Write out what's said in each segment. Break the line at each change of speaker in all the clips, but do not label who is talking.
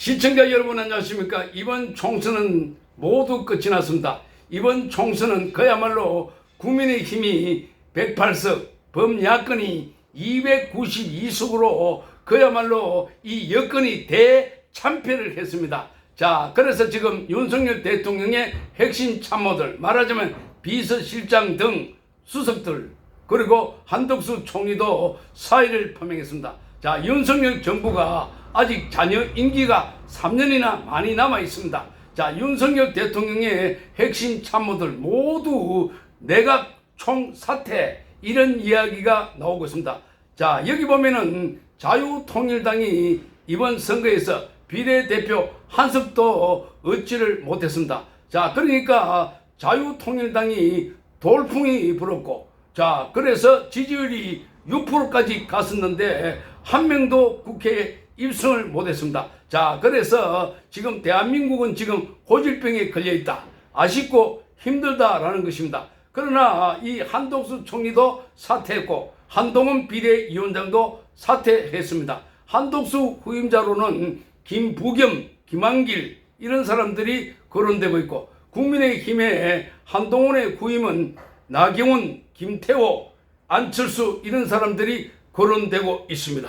시청자 여러분 안녕하십니까? 이번 총선은 모두 끝이 났습니다. 이번 총선은 그야말로 국민의힘이 108석, 범야권이 292석으로 그야말로 이 여건이 대참패를 했습니다. 자, 그래서 지금 윤석열 대통령의 핵심 참모들, 말하자면 비서실장 등 수석들, 그리고 한덕수 총리도 사의를 표명했습니다. 자, 윤석열 정부가 아직 자녀 임기가 3년이나 많이 남아 있습니다. 자, 윤석열 대통령의 핵심 참모들 모두 내각 총사퇴 이런 이야기가 나오고 있습니다. 자, 여기 보면은 자유통일당이 이번 선거에서 비례대표 한석도 얻지를 못했습니다. 자, 그러니까 자유통일당이 돌풍이 불었고, 자, 그래서 지지율이 6%까지 갔었는데, 한 명도 국회에 입성을 못했습니다. 자, 그래서 지금 대한민국은 지금 고질병에 걸려 있다. 아쉽고 힘들다라는 것입니다. 그러나 이 한독수 총리도 사퇴했고, 한동훈 비대위원장도 사퇴했습니다. 한독수 후임자로는 김부겸, 김한길 이런 사람들이 거론되고 있고 국민의힘의 한동훈의 후임은 나경원, 김태호, 안철수 이런 사람들이 거론되고 있습니다.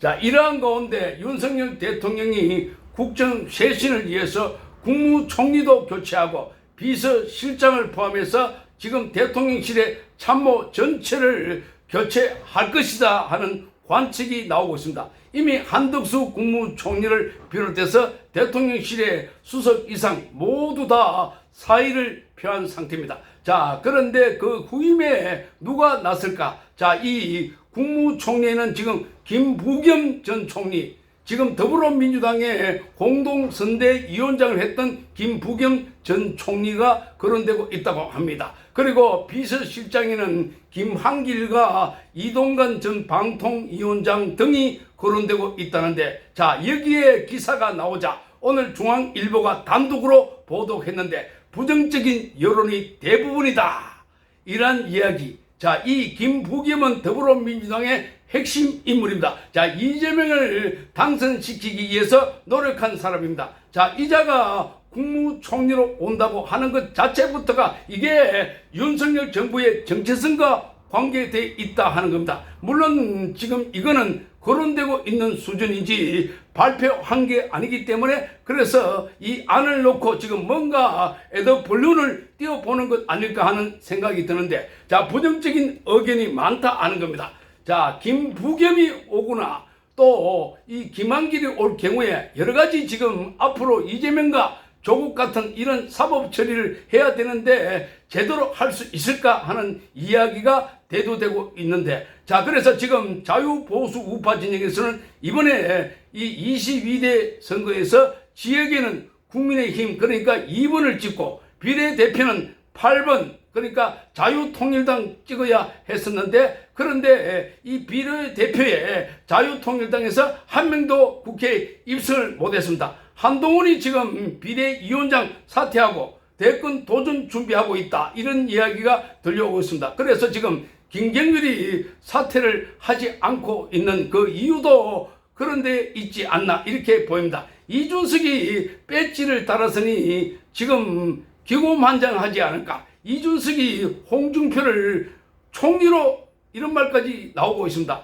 자, 이러한 가운데 윤석열 대통령이 국정 쇄신을 위해서 국무총리도 교체하고 비서실장을 포함해서 지금 대통령실의 참모 전체를 교체할 것이다 하는 관측이 나오고 있습니다. 이미 한덕수 국무총리를 비롯해서 대통령실의 수석 이상 모두 다 사의를 표한 상태입니다. 자, 그런데 그 후임에 누가 났을까? 자, 이 국무총리는 지금 김부겸 전 총리, 지금 더불어민주당의 공동선대위원장을 했던 김부겸 전 총리가 거론되고 있다고 합니다. 그리고 비서실장에는 김한길과 이동관 전 방통위원장 등이 거론되고 있다는데 자 여기에 기사가 나오자 오늘 중앙일보가 단독으로 보도했는데 부정적인 여론이 대부분이다. 이란 이야기. 자, 이 김부겸은 더불어민주당의 핵심 인물입니다. 자, 이재명을 당선시키기 위해서 노력한 사람입니다. 자, 이자가 국무총리로 온다고 하는 것 자체부터가 이게 윤석열 정부의 정체성과 관계되어 있다 하는 겁니다. 물론 지금 이거는 거론되고 있는 수준이지 발표한 게 아니기 때문에 그래서 이 안을 놓고 지금 뭔가 에더 본론을 띄워보는 것 아닐까 하는 생각이 드는데 자 부정적인 의견이 많다 하는 겁니다. 자 김부겸이 오거나 또 이 김한길이 올 경우에 여러 가지 지금 앞으로 이재명과 조국 같은 이런 사법 처리를 해야 되는데 제대로 할 수 있을까 하는 이야기가 대두되고 있는데 자 그래서 지금 자유보수 우파 진영에서는 이번에 이 22대 선거에서 지역에는 국민의힘 그러니까 2번을 찍고 비례대표는 8번 그러니까 자유통일당 찍어야 했었는데 그런데 이 비례대표에 자유통일당에서 한 명도 국회에 입성을 못했습니다. 한동훈이 지금 비대위원장 사퇴하고 대권 도전 준비하고 있다 이런 이야기가 들려오고 있습니다. 그래서 지금 김경률이 사퇴를 하지 않고 있는 그 이유도 그런데 있지 않나 이렇게 보입니다. 이준석이 배지를 달았으니 지금 기고만장하지 않을까. 이준석이 홍준표를 총리로 이런 말까지 나오고 있습니다.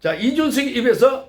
자, 이준석 입에서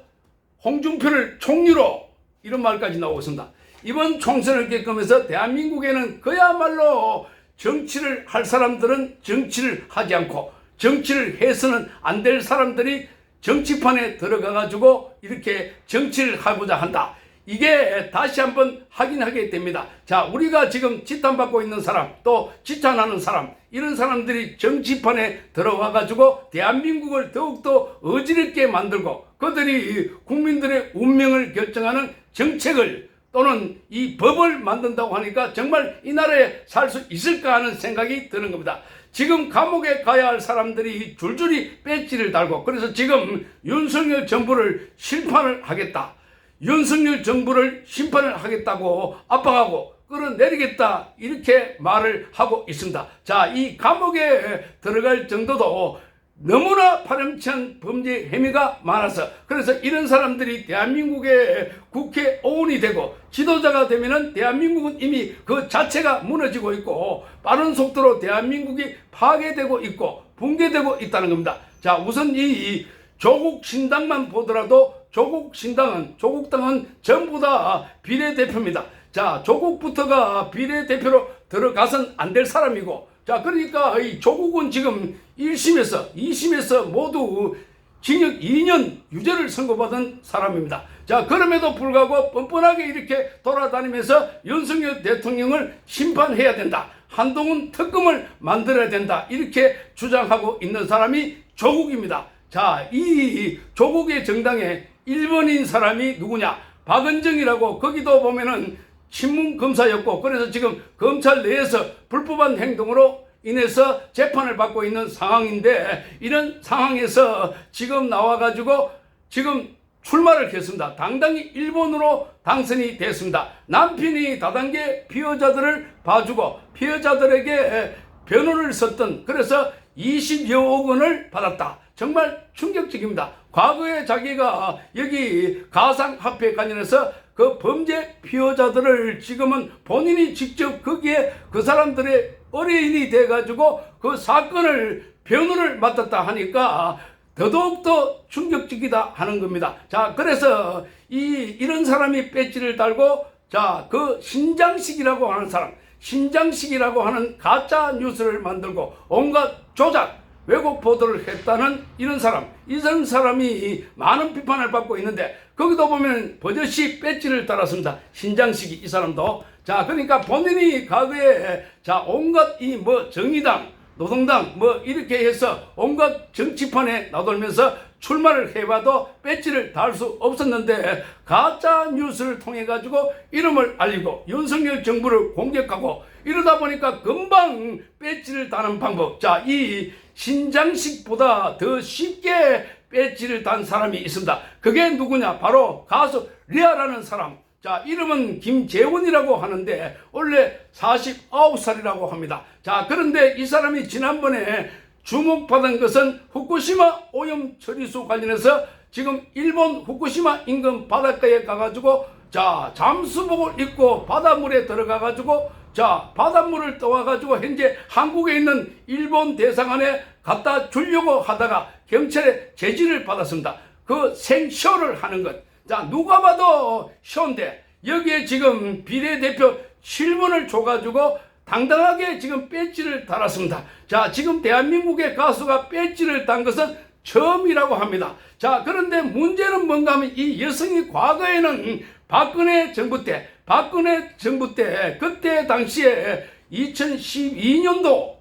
홍준표를 총리로 이런 말까지 나오고 있습니다. 이번 총선을 겪으면서 대한민국에는 그야말로 정치를 할 사람들은 정치를 하지 않고 정치를 해서는 안 될 사람들이 정치판에 들어가 가지고 이렇게 정치를 하고자 한다. 이게 다시 한번 확인하게 됩니다. 자, 우리가 지금 지탄받고 있는 사람, 또 지탄하는 사람, 이런 사람들이 정치판에 들어와 가지고 대한민국을 더욱더 어지럽게 만들고 그들이 국민들의 운명을 결정하는 정책을 또는 이 법을 만든다고 하니까 정말 이 나라에 살 수 있을까 하는 생각이 드는 겁니다. 지금 감옥에 가야 할 사람들이 줄줄이 배지를 달고 그래서 지금 윤석열 정부를 심판을 하겠다. 윤석열 정부를 심판을 하겠다고 압박하고 끌어내리겠다 이렇게 말을 하고 있습니다. 자, 이 감옥에 들어갈 정도도 너무나 파렴치한 범죄 혐의가 많아서 그래서 이런 사람들이 대한민국의 국회의원이 되고 지도자가 되면은 대한민국은 이미 그 자체가 무너지고 있고 빠른 속도로 대한민국이 파괴되고 있고 붕괴되고 있다는 겁니다. 자, 우선 이 조국 신당만 보더라도 조국 신당은 조국 당은 전부 다 비례대표입니다. 자, 조국부터가 비례대표로 들어가선 안 될 사람이고 자, 그러니까 이 조국은 지금 1심에서 2심에서 모두 징역 2년 유죄를 선고받은 사람입니다. 자, 그럼에도 불구하고 뻔뻔하게 이렇게 돌아다니면서 윤석열 대통령을 심판해야 된다. 한동훈 특검을 만들어야 된다. 이렇게 주장하고 있는 사람이 조국입니다. 자, 이 조국의 정당에 1번인 사람이 누구냐? 박은정이라고 거기도 보면은 신문 검사였고 그래서 지금 검찰 내에서 불법한 행동으로 인해서 재판을 받고 있는 상황인데 이런 상황에서 지금 나와가지고 지금 출마를 했습니다. 당당히 일본으로 당선이 됐습니다. 남편이 다단계 피해자들을 봐주고 피해자들에게 변호를 썼던 그래서 20여억 원을 받았다. 정말 충격적입니다. 과거에 자기가 여기 가상화폐 관련해서 그 범죄 피해자들을 지금은 본인이 직접 거기에 그 사람들의 어뢰인이 돼가지고 그 사건을 변호를 맡았다 하니까 더더욱더 충격적이다 하는 겁니다. 자, 그래서 이, 이런 사람이 배지를 달고 자, 그 신장식이라고 하는 사람, 신장식이라고 하는 가짜 뉴스를 만들고 온갖 조작, 왜곡 보도를 했다는 이런 사람, 이런 사람이 많은 비판을 받고 있는데 거기도 보면 버젓이 배지를 달았습니다. 신장식이 이 사람도. 자, 그러니까 본인이 과거에 자, 온갖 이 뭐 정의당, 노동당 뭐 이렇게 해서 온갖 정치판에 나돌면서 출마를 해봐도 배지를 달 수 없었는데 가짜 뉴스를 통해 가지고 이름을 알리고 윤석열 정부를 공격하고 이러다 보니까 금방 배지를 다는 방법. 자, 이 신장식보다 더 쉽게 배지를 단 사람이 있습니다. 그게 누구냐? 바로 가수 리아라는 사람. 자, 이름은 김재훈이라고 하는데 원래 49살이라고 합니다. 자, 그런데 이 사람이 지난번에 주목받은 것은 후쿠시마 오염 처리수 관련해서 지금 일본 후쿠시마 인근 바닷가에 가가지고 자, 잠수복을 입고 바닷물에 들어가가지고 자, 바닷물을 떠와가지고 현재 한국에 있는 일본 대사관에 갖다 주려고 하다가 경찰에 제지를 받았습니다. 그 생쇼를 하는 것. 자, 누가 봐도 쇼인데 여기에 지금 비례대표 7번을 줘가지고 당당하게 지금 배지를 달았습니다. 자, 지금 대한민국의 가수가 배지를 단 것은 처음이라고 합니다. 자, 그런데 문제는 뭔가 하면 이 여성이 과거에는 박근혜 정부 때, 박근혜 정부 때, 그때 당시에 2012년도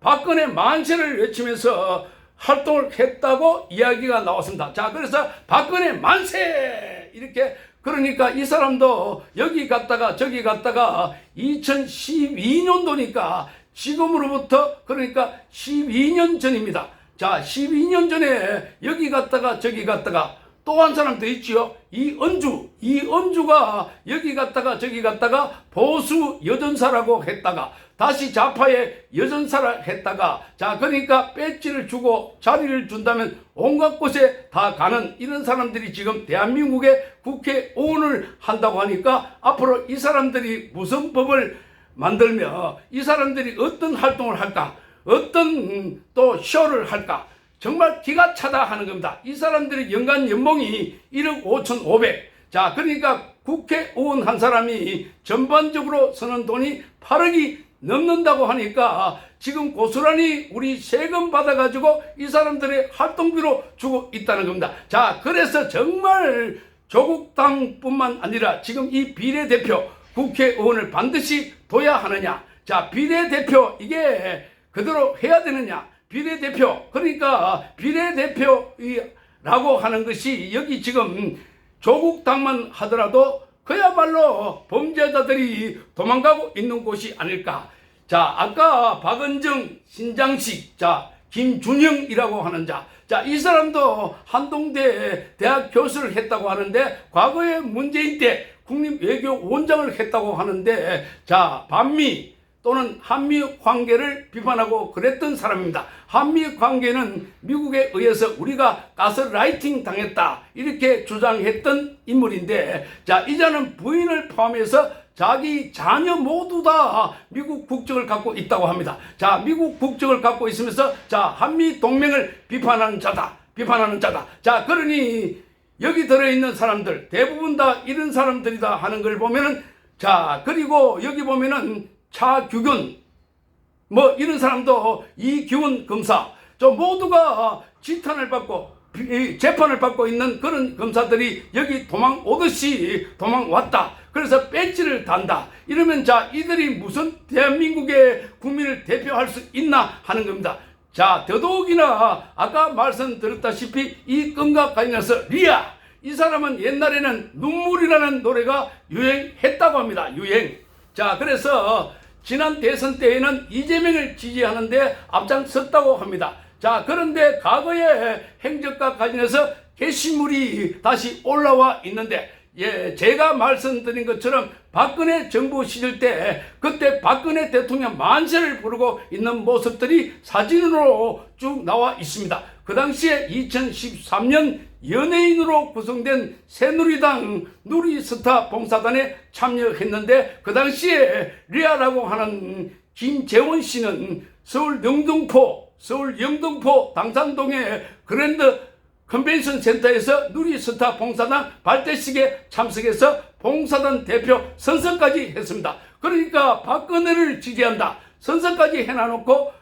박근혜 만세를 외치면서 활동을 했다고 이야기가 나왔습니다. 자, 그래서 박근혜 만세! 이렇게 그러니까 이 사람도 여기 갔다가 저기 갔다가 2012년도니까 지금으로부터 그러니까 12년 전입니다. 자, 12년 전에 여기 갔다가 저기 갔다가 또 한 사람 더 있지요. 이은주, 이은주가 여기 갔다가 저기 갔다가 보수 여전사라고 했다가 다시 좌파의 여전사라 했다가 자 그러니까 배지를 주고 자리를 준다면 온갖 곳에 다 가는 이런 사람들이 지금 대한민국의 국회의원을 한다고 하니까 앞으로 이 사람들이 무슨 법을 만들며 이 사람들이 어떤 활동을 할까 어떤 음, 또 쇼를 할까 정말 기가 차다 하는 겁니다. 이 사람들의 연간 연봉이 1억 5천 5백. 자, 그러니까 국회의원 한 사람이 전반적으로 쓰는 돈이 8억이 넘는다고 하니까 지금 고스란히 우리 세금 받아가지고 이 사람들의 활동비로 주고 있다는 겁니다. 자, 그래서 정말 조국당 뿐만 아니라 지금 이 비례대표 국회의원을 반드시 둬야 하느냐. 자, 비례대표 이게 그대로 해야 되느냐. 비례대표 그러니까 비례대표라고 하는 것이 여기 지금 조국당만 하더라도 그야말로 범죄자들이 도망가고 있는 곳이 아닐까. 자, 아까 박은정, 신장식, 자, 김준영이라고 하는 자. 자, 이 사람도 한동대 대학 교수를 했다고 하는데 과거에 문재인 때 국립외교원장을 했다고 하는데 자, 반미 또는 한미 관계를 비판하고 그랬던 사람입니다. 한미 관계는 미국에 의해서 우리가 가스라이팅 당했다 이렇게 주장했던 인물인데 자 이제는 부인을 포함해서 자기 자녀 모두 다 미국 국적을 갖고 있다고 합니다. 자 미국 국적을 갖고 있으면서 자 한미 동맹을 비판하는 자다 비판하는 자다. 자 그러니 여기 들어있는 사람들 대부분 다 이런 사람들이다 하는 걸 보면은 자 그리고 여기 보면은 차규균 뭐 이런 사람도 이기훈 검사 저 모두가 지탄을 받고 비- 재판을 받고 있는 그런 검사들이 여기 도망 오듯이 도망 왔다. 그래서 배지를 단다. 이러면 자 이들이 무슨 대한민국의 국민을 대표할 수 있나 하는 겁니다. 자 더더욱이나 아까 말씀드렸다시피 이 건과 관련해서 리아 이 사람은 옛날에는 눈물이라는 노래가 유행했다고 합니다. 유행. 자 그래서 지난 대선 때에는 이재명을 지지하는데 앞장섰다고 합니다. 자, 그런데 과거의 행적과 관련해서 게시물이 다시 올라와 있는데, 예, 제가 말씀드린 것처럼 박근혜 정부 시절 때 그때 박근혜 대통령 만세를 부르고 있는 모습들이 사진으로 쭉 나와 있습니다. 그 당시에 2013년 연예인으로 구성된 새누리당 누리스타 봉사단에 참여했는데 그 당시에 리아라고 하는 김재원 씨는 서울 영등포 서울 영등포 당산동의 그랜드 컨벤션 센터에서 누리스타 봉사단 발대식에 참석해서 봉사단 대표 선서까지 했습니다. 그러니까 박근혜를 지지한다. 선서까지 해놔놓고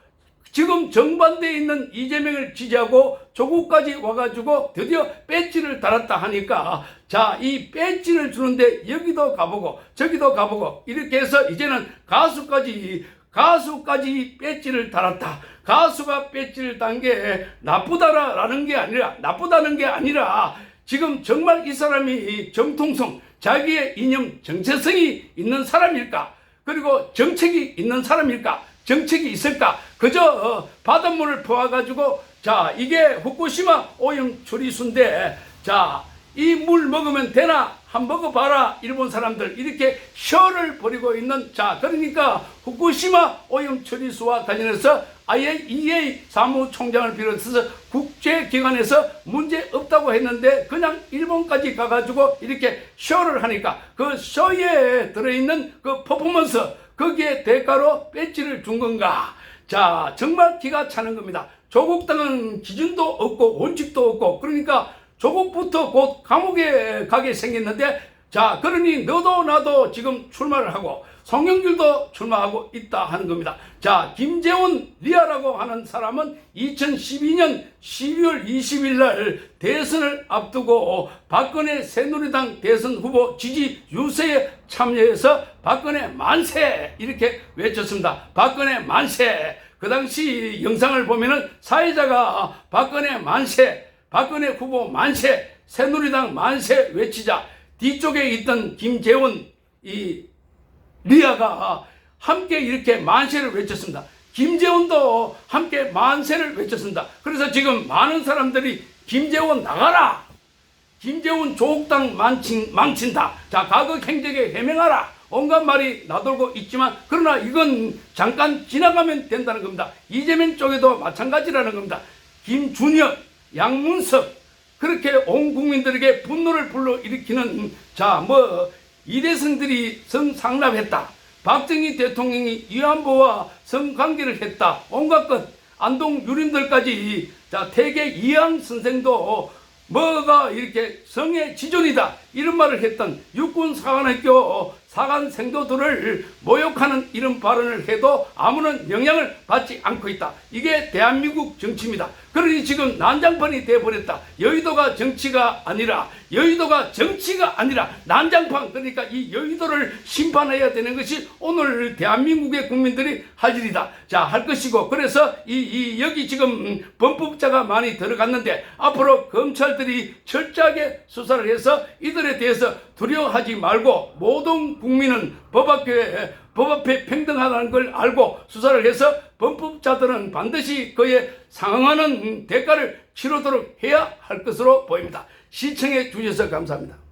지금 정반대에 있는 이재명을 지지하고 조국까지 와가지고 드디어 배지를 달았다 하니까 자 이 배지를 주는데 여기도 가보고 저기도 가보고 이렇게 해서 이제는 가수까지 가수까지 배지를 달았다. 가수가 배지를 단 게 나쁘다라는 게 아니라 나쁘다는 게 아니라 지금 정말 이 사람이 정통성 자기의 이념 정체성이 있는 사람일까? 그리고 정책이 있는 사람일까? 정책이 있을까? 그저 어, 바닷물을 퍼와가지고 자 이게 후쿠시마 오염 처리수인데 자 이 물 먹으면 되나? 한 먹어봐라 일본 사람들 이렇게 혀를 버리고 있는 자 그러니까 후쿠시마 오염 처리수와 관련해서 IAEA 사무총장을 비롯해서 국제기관에서 문제 없다고 했는데 그냥 일본까지 가가지고 이렇게 쇼를 하니까 그 쇼에 들어있는 그 퍼포먼스 거기에 대가로 배지를 준 건가? 자 정말 기가 차는 겁니다. 조국당은 기준도 없고 원칙도 없고 그러니까 조국부터 곧 감옥에 가게 생겼는데 자 그러니 너도 나도 지금 출마를 하고 송영길도 출마하고 있다 하는 겁니다. 자 김재원 리아라고 하는 사람은 2012년 12월 20일 날 대선을 앞두고 박근혜 새누리당 대선 후보 지지 유세에 참여해서 박근혜 만세 이렇게 외쳤습니다. 박근혜 만세 그 당시 영상을 보면은 사회자가 박근혜 만세 박근혜 후보 만세, 새누리당 만세 외치자 뒤쪽에 있던 김재원 이 리아가 함께 이렇게 만세를 외쳤습니다. 김재원도 함께 만세를 외쳤습니다. 그래서 지금 많은 사람들이 김재원 나가라. 김재원 조국당 망친, 망친다. 자, 과거 행적에 해명하라. 온갖 말이 나돌고 있지만, 그러나 이건 잠깐 지나가면 된다는 겁니다. 이재명 쪽에도 마찬가지라는 겁니다. 김준혁, 양문석, 그렇게 온 국민들에게 분노를 불러일으키는, 자, 뭐, 이대성들이 성상납했다. 박정희 대통령이 위안부와 성관계를 했다. 온갖 것, 안동 유림들까지, 자, 태계 이항 선생도 뭐가 이렇게 성의 지존이다 이런 말을 했던 육군 사관학교 사관 생도들을 모욕하는 이런 발언을 해도 아무런 영향을 받지 않고 있다. 이게 대한민국 정치입니다. 그러니 지금 난장판이 돼버렸다. 여의도가 정치가 아니라 여의도가 정치가 아니라 난장판 그러니까 이 여의도를 심판해야 되는 것이 오늘 대한민국의 국민들이 할 일이다. 자 할 것이고 그래서 이, 이 여기 지금 범법자가 많이 들어갔는데 앞으로 검찰들이 철저하게 수사를 해서 이 들에 대해서 두려워하지 말고 모든 국민은 법 앞에 법 앞에 평등하다는 걸 알고 수사를 해서 범법자들은 반드시 그에 상응하는 대가를 치르도록 해야 할 것으로 보입니다. 시청해 주셔서 감사합니다.